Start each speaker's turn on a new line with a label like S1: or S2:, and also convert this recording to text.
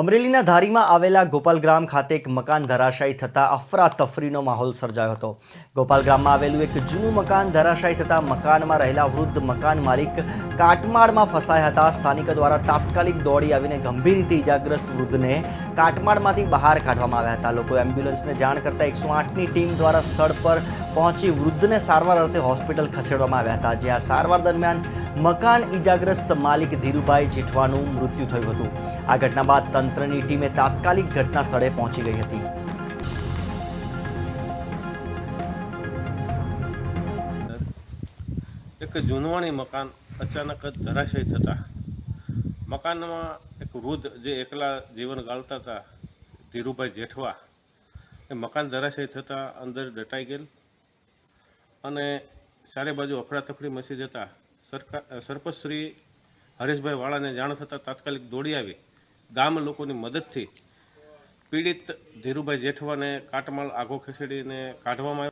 S1: અમરેલીના ધારીમાં આવેલા ગોપાલગ્રામ ખાતે એક મકાન ધરાશાયી થતાં અફરાતફરીનો માહોલ સર્જાયો હતો. ગોપાલગ્રામમાં આવેલું એક જૂનું મકાન ધરાશાયી થતાં મકાનમાં રહેલા વૃદ્ધ મકાન માલિક કાટમાળમાં ફસાયા હતા. સ્થાનિકો દ્વારા તાત્કાલિક દોડી આવીને ગંભીર રીતે ઇજાગ્રસ્ત વૃદ્ધને કાટમાળમાંથી બહાર કાઢવામાં આવ્યા હતા. લોકો એમ્બ્યુલન્સને જાણ કરતાં એકસો આઠની ટીમ દ્વારા સ્થળ પર પહોંચી વૃદ્ધને સારવાર અર્થે હોસ્પિટલ ખસેડવામાં આવ્યા હતા, જ્યાં સારવાર દરમિયાન મકાન ઇજાગ્રસ્ત માલિક ધીરુભાઈ જેઠવાનું મૃત્યુ થયું હતું. આ ઘટના બાદ તંત્રની ટીમે તાત્કાલિક ઘટના સ્થળે પહોંચી ગઈ હતી.
S2: એક જૂનવાણી મકાન અચાનક જ ધરાશય થતા. મકાનમાં એક વૃદ્ધ જે એકલા જીવન ગાળતા હતા, ધીરુભાઈ જેઠવા, એ મકાન ધરાશય થતાં અંદર દટાઈ ગયેલ. અને ચારે બાજુ અફડાતફડી મચી જતા સરકાર સરપંચશ્રી હરેશભાઈ વાળાને જાણ થતાં તાત્કાલિક દોડી આવી. ગામ લોકોની મદદથી પીડિત ધીરુભાઈ જેઠવાને કાટમાળ આગો ખસેડીને કાઢવામાં